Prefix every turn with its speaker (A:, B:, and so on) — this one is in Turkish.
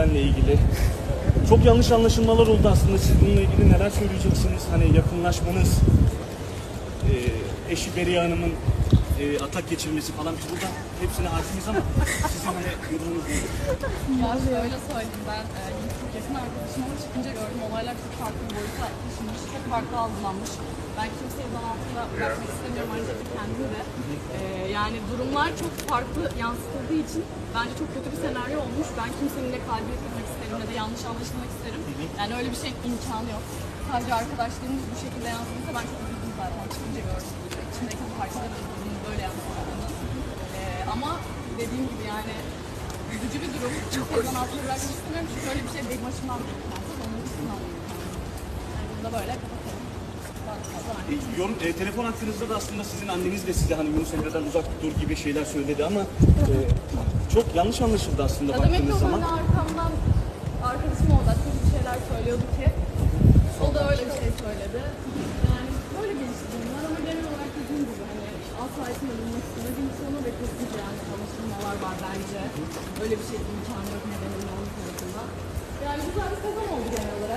A: Sezen'le ilgili. Çok yanlış anlaşılmalar oldu aslında. Siz bununla ilgili neler söyleyeceksiniz? Hani yakınlaşmanız, e, eşi Beriye Hanım'ın e, atak geçirmesi falan. Biz burada hepsine hakimiz ama sizin hani yorumunuz nedir?
B: Ya şöyle söyleyeyim ben e, yakın arkadaşım ama çıkınca gördüm olaylar çok farklı bir boyuta taşınmış, çok farklı algılanmış. Ben kimseyi zan altında bırakmak istemiyorum ayrıca kendim de. Yani durumlar çok farklı yansıtıldığı için bence çok kötü bir senaryo olmuş. Ben kimsenin ne kalbini kırmak isterim ne de yanlış anlaşılmak isterim. Yani öyle bir şey imkanı yok. Sadece arkadaşlarımız bu şekilde yansıdıysa ben çok üzüldüm zaten çıkınca gördüm. İçimdeki parçaların üzüldüğünü böyle yansıttığını. E, ama dediğim gibi yani üzücü bir durum. Çok zan altında bırakmak istemiyorum çünkü öyle bir şey benim başımdan da geçmez. Onun için anlıyorum. Yani bunu da böyle
A: E, yorum, e, telefon hakkınızda da aslında sizin anneniz de size hani Yunus Emre'den uzak dur gibi şeyler söyledi ama e, çok yanlış anlaşıldı aslında
B: ki
A: baktığınız zaman.
B: bana arkamdan arkadaşım orada kötü bir şeyler söylüyordu ki o da öyle bir şey söyledi. Yani böyle gelişti bunlar ama genel olarak dediğim gibi hani asla içinde bulunmak istemediğim sonu ve kesinlikle yani tanıştırmalar var bence. Öyle bir şey imkanı yok nedeninin onun tarafından. Yani güzel bir kazan oldu genel olarak.